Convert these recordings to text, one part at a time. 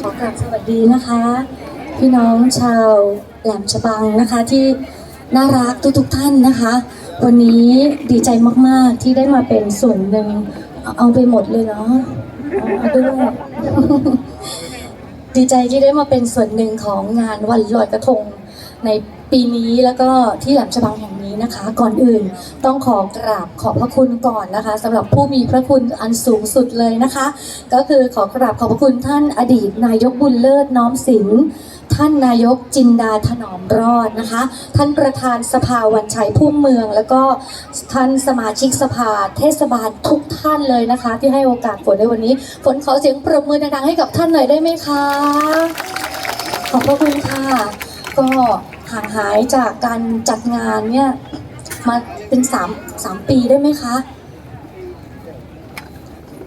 ขอกราบสวัสดีนะคะ พี่น้องชาวแหลมฉบังนะคะที่น่ารักทุกๆท่านนะคะ วันนี้ดีใจมากๆที่ได้มาเป็นส่วนหนึ่งเอาไปหมดเลยเนาะด้วยดีใจที่ได้มาเป็นส่วนหนึ่งของงานวันลอยกระทงในปีนี้แล้วก็ที่แหลมฉบังแห่ง นะคะ ก่อนอื่นต้องขอกราบขอบพระคุณก่อนนะคะสำหรับผู้มีพระคุณอันสูงสุดเลยนะคะ ก็คือขอกราบขอบพระคุณท่านอดีต นายกบุญเลิศน้อมสินท่านนายกจินดาถนอมรอดนะคะ ท่านประธานสภาวันชัยพุ่มเมือง แล้วก็ท่านสมาชิกสภาเทศบาลทุกท่านเลยนะคะ ที่ให้โอกาสฝนในวันนี้ ฝนขอเสียงปรบมือดังๆให้กับท่านหน่อยได้ไหมคะ ขอบพระคุณค่ะ ก็ห่างหายจากการจัดงานเนี่ย มาเป็นสามสามปีได้ไหมคะ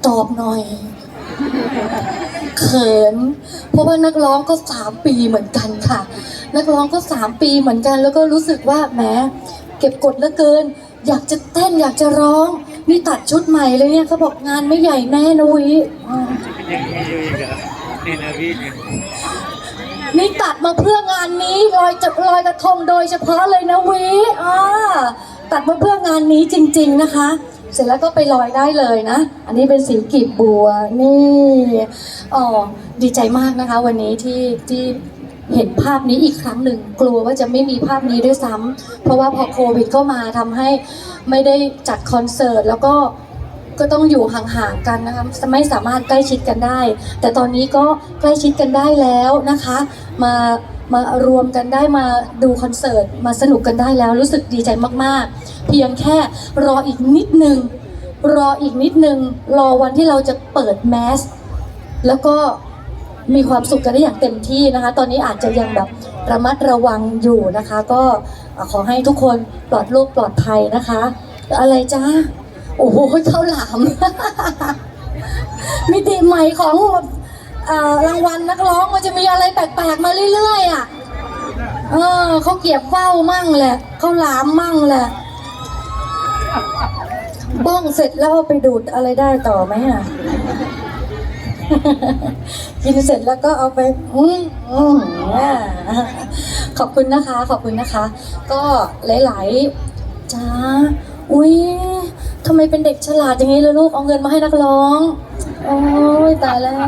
ตอบหน่อย เขิน เพราะว่านักร้องก็สามปีเหมือนกันค่ะ นักร้องก็สามปีเหมือนกัน แล้วก็รู้สึกว่าแหมเก็บกดเหลือเกิน อยากจะเต้นอยากจะร้อง นี่ตัดชุดใหม่เลยเนี่ยเขาบอกงานไม่ใหญ่แน่นะวิอ่านี่นะพี่เนี่ย นี่ตัดมาเพื่องานนี้ลอยจะลอยกระทงโดยเฉพาะเลยนะวิอ่าตัดมาเพื่องานนี้จริง ๆนะคะ เสร็จแล้วก็ไปลอยได้เลยนะ อันนี้เป็นสีกีบบัวนี่อ๋อดีใจมากนะคะ วันนี้ที่ที่เห็นภาพนี้อีกครั้งหนึ่งกลัวว่าจะไม่มีภาพนี้ด้วยซ้ำเพราะว่าพอโควิดเข้ามาทำให้ไม่ได้จัดคอนเสิร์ตแล้วก็ ก็ต้องอยู่ห่างๆกันนะคะไม่สามารถใกล้ชิดกันได้ แต่ตอนนี้ก็ใกล้ชิดกันได้แล้วนะคะ มามารวมกันได้มาดูคอนเสิร์ตมาสนุกกันได้แล้วรู้สึกดีใจมากๆ เพียงแค่รออีกนิดนึง รออีกนิดนึง รอวันที่เราจะเปิดแมสแล้วก็มีความสุขกันได้อย่างเต็มที่นะคะ ตอนนี้อาจจะยังแบบระมัดระวังอยู่นะคะ ก็ขอให้ทุกคนปลอดโรคปลอดภัยนะคะ อะไรจ้า โอ้โหข้าวหลาม มิติใหม่ของรางวัลนักร้องมันจะมีอะไรแปลกๆมาเรื่อยๆอะ เออเขาวเกียบเฝ้ามั่งแหละข้าวหลามมั่งแหละบ้องเสร็จแล้วเอาไปดูดอะไรได้ต่อไหมอะ กินเสร็จแล้วก็เอาไป อืมอืมขอบคุณนะคะ ขอบคุณนะคะ ก็หลายๆจ้าอุ้ย ทำไมเป็นเด็กฉลาดอย่างนี้เลยลูกเอาเงินมาให้นักร้อง โอ้ยตายแล้ว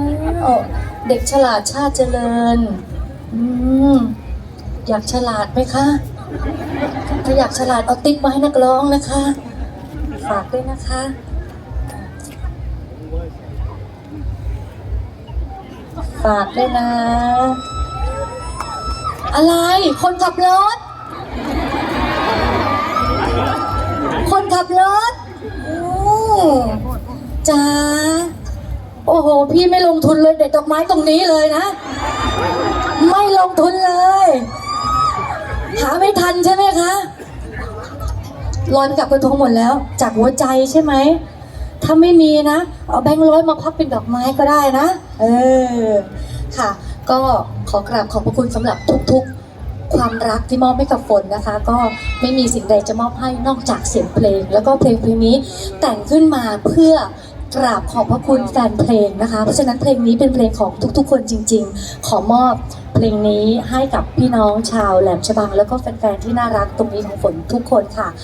เด็กฉลาดชาติเจริญ อืมอยากฉลาดไหมคะ ถ้าอยากฉลาดเอาติ๊กมาให้นักร้องนะคะ ฝากด้วยนะคะฝากด้วยนะ อะไร คนขับรถ คนขับรถ จ้าโอ้โห พี่ไม่ลงทุนเลยเด็ดดอกไม้ตรงนี้เลยนะ ไม่ลงทุนเลย หาไม่ทันใช่ไหมคะร้อนกับกระทงหมดแล้ว จากหัวใจใช่ไหม ถ้าไม่มีนะ เอาแบงค์ร้อยมาพับเป็นดอกไม้ก็ได้นะ เออ ค่ะ ก็ขอกราบขอบพระคุณสำหรับทุกๆความรักที่มอบให้กับฝนนะคะ ก็ไม่มีสิ่งใดจะมอบให้นอกจากเสียงเพลง แล้วก็เพลงเพลงนี้แต่งขึ้นมาเพื่อ กราบขอบพระคุณแฟนเพลงนะคะ เพราะฉะนั้นเพลงนี้เป็นเพลงของทุกๆ คนจริง ๆ ขอมอบเพลงนี้ให้กับพี่น้องชาวแหลมฉบัง แล้วก็แฟนๆที่น่ารักตรงนี้ของฝนทุกคนค่ะ